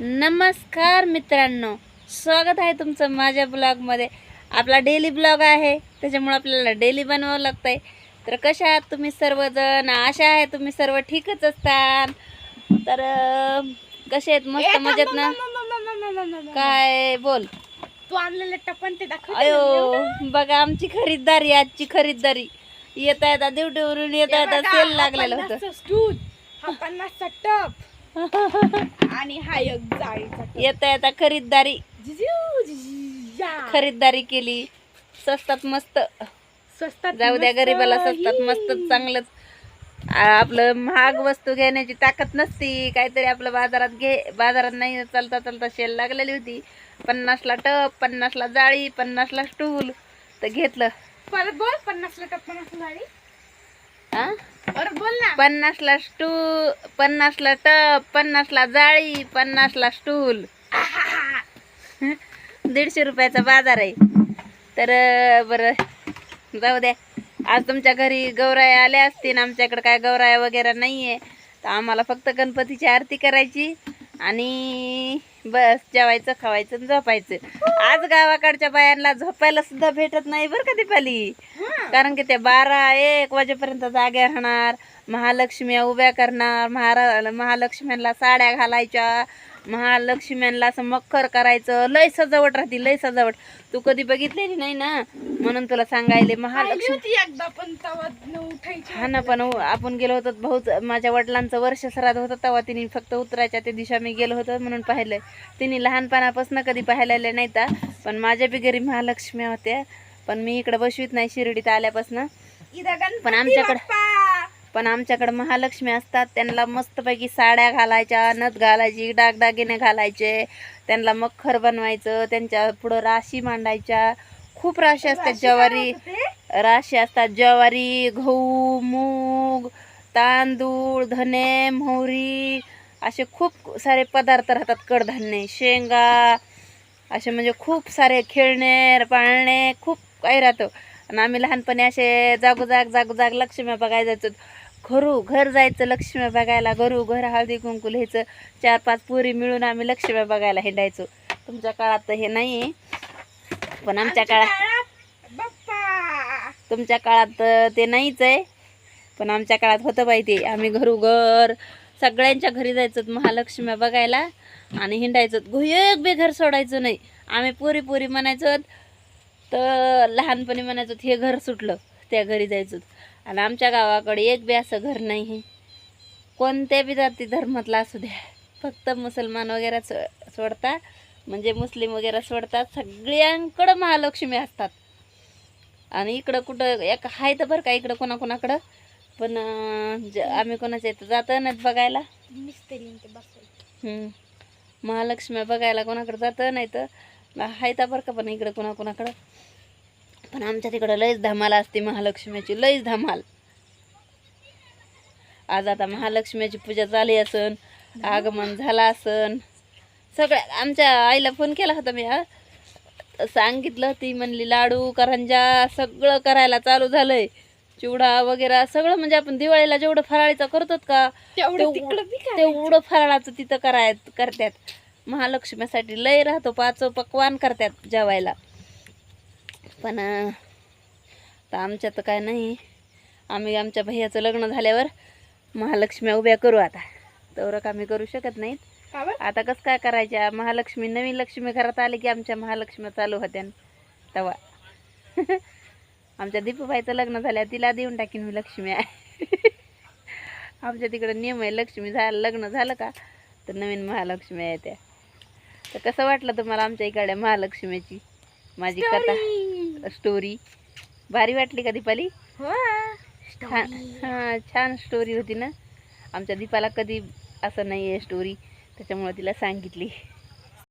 नमस्कार मित्रांनो स्वागत आहे तुमचं माझ्या ब्लॉगमध्ये. आपला डेली ब्लॉग आहे त्याच्यामुळे आपल्याला डेली बनवावं लागतंय. तर कशा आहात तुम्ही सर्वजण? आशा आहे तुम्ही सर्व ठीकच असतात तर कसे आहेत? मस्त मजेत ना? काय? बोल. तू आणलेलं टपन ते दाखव अयो बघा आमची खरीददारी आजची खरीददारी. येता येता ड्युटीवरून येता येता सेल लागलेलं होतं. पन्नासचा टप. आणि हा एक जाळीचा टप. येता येता खरीददारी. जिजू. खरीददारी केली. स्वस्तात मस्त. स्वस्तात जाऊ द्या मस्त गरीबाला स्वस्तात ही. मस्त चांगलंच. आ, आपलं महाग वस्तू घेण्याची ताकद नसती. काहीतरी आपलं बाजारात घे बाजारात नाही चालता चालता शेल लागलेली होती. पन्नासला टप पन्नासला जाळी पन्नासला स्टूल तर घेतलं. परत बोल पन्नासला टप पन्नासला जाळी. पन्नासला स्टू पन्नासला टप पन्नासला जाळी पन्नासला स्टूल दीडशे रुपयाचा बाजार आहे. तर बरं जाऊ द्या. आज तुमच्या घरी गौराया आल्या असतील. आमच्याकडे काय गौराया वगैरे नाही आहे तर आम्हाला फक्त गणपतीची आरती करायची. आणि बस जेवायचं खावायचं झोपायचं. आज गावाकडच्या बायांना झोपायला सुद्धा भेटत नाही बरं का दीपाली. कारण की ते बारा एक वाजेपर्यंत जागे राहणार. महालक्ष्म्या उभ्या करणार. महारा महालक्ष्म्यांना साड्या घालायच्या. महालक्ष्म्यांना असं मखर करायचं लय सजावट राहते लय सजावट. तू कधी बघितलेली नाही ना? म्हणून तुला सांगायले महालक्ष्मी. होती एकदा पण तवा न उठायची हा ना पण आपण गेलो होतो भाऊच माझ्या वडिलांचं वर्ष श्राद्ध होतं तेव्हा तिने फक्त उतरायच्या त्या दिवशी आम्ही गेलो होतो म्हणून पाहिलं. तिने लहानपणापासून कधी पाहायला नाही तर पण माझ्या बी घरी महालक्ष्मी होत्या. पण मी इकडे बसवीत नाही शिर्डीत आल्यापासून. पण आमच्याकडं-. पण आमच्याकडे महालक्ष्मी असतात त्यांना मस्तपैकी साड्या घालायच्या नथ घालायची दागदागिने घालायचे त्यांना मखर बनवायचं त्यांच्या पुढं राशी मांडायच्या खूप राशी असतात ज्वारी? राशी असतात ज्वारी गहू मूग तांदूळ धने मोहरी असे खूप सारे पदार्थ राहतात कडधान्य शेंगा असे म्हणजे खूप सारे खेळणे पाळणे खूप काही राहतं आणि आम्ही लहानपणी असे जागोजाग जागोजाग लक्ष्म्या बघायला जायचो. घरू घर जायचं लक्ष्म्या बघायला घरू घर हळदी कुंकू लिहायचं. चार पाच पोरी मिळून आम्ही लक्ष्म्या बघायला हिंडायचो. तुमच्या काळात तर हे नाही. पण आमच्या काळात तुमच्या काळात तर ते नाहीच आहे. पण आमच्या काळात होतं बाई ते. आम्ही घरोघर सगळ्यांच्या घरी जायचो महालक्ष्म्या बघायला आणि हिंडायचो. एक बी घर सोडायचं नाही. आम्ही पुरी पुरी म्हणायचो तर लहानपणी म्हणायचो हे घर सुटलं त्या घरी जायचो आणि आमच्या गावाकडे एक बी असं घर नाही आहे कोणत्या बी जाती धर्मातला असू द्या. फक्त मुसलमान वगैरे सो- सोडता म्हणजे मुस्लिम वगैरे सोडतात. सगळ्यांकडं महालक्ष्मी असतात. आणि इकडं कुठं एक आहे तर बरं का इकडं कोणाकोणाकडं. पण आम्ही कोणाच्या इथं जातो नाहीत बघायला. महालक्ष्मी बघायला कोणाकडं जातं नाही तर आहे तर बरं का पण इकडं कोणाकोणाकडं पण आमच्या तिकडं लईच धमाल असते महालक्ष्मीची लईच धमाल. आज आता महालक्ष्मीची पूजा झाली असन आगमन झाला असन. सगळ्या आमच्या आईला फोन केला होता मी हा. सांगितलं ती म्हणली लाडू करंजा सगळं करायला चालू झालंय. चिवडा वगैरे सगळं म्हणजे आपण दिवाळीला जेवढं फराळीचं करतो का तेवढं फराळाचं तिथं कराय करतात महालक्ष्मीसाठी लय राहतो पाच पकवान करतात जेवायला. पण आता आमच्यात तर काय नाही. आम्ही आमच्या भैयाचं लग्न झाल्यावर महालक्ष्मी उभ्या करू आता. तेवढं आम्ही करू शकत नाहीत? आता कसं काय करायच्या महालक्ष्मी नवीन लक्ष्मी घरात आले की आमच्या महालक्ष्मी चालू होत्या. तेव्हा आमच्या दीपूबाईचं लग्न झाल्या तिला देऊन टाकीन मी लक्ष्मी आहे आमच्या तिकडे नियम आहे लक्ष्मी झालं लग्न झालं का तर नवीन महालक्ष्मी येत्या. तर कसं वाटलं तुम्हाला आमच्या इकडे महालक्ष्मीची? माझी कथा. स्टोरी भारी वाटली का दीपाली? हो. छान. हां छान स्टोरी होती ना. आमच्या दीपाला कधी असं नाही आहे स्टोरी त्याच्यामुळे तिला सांगितली.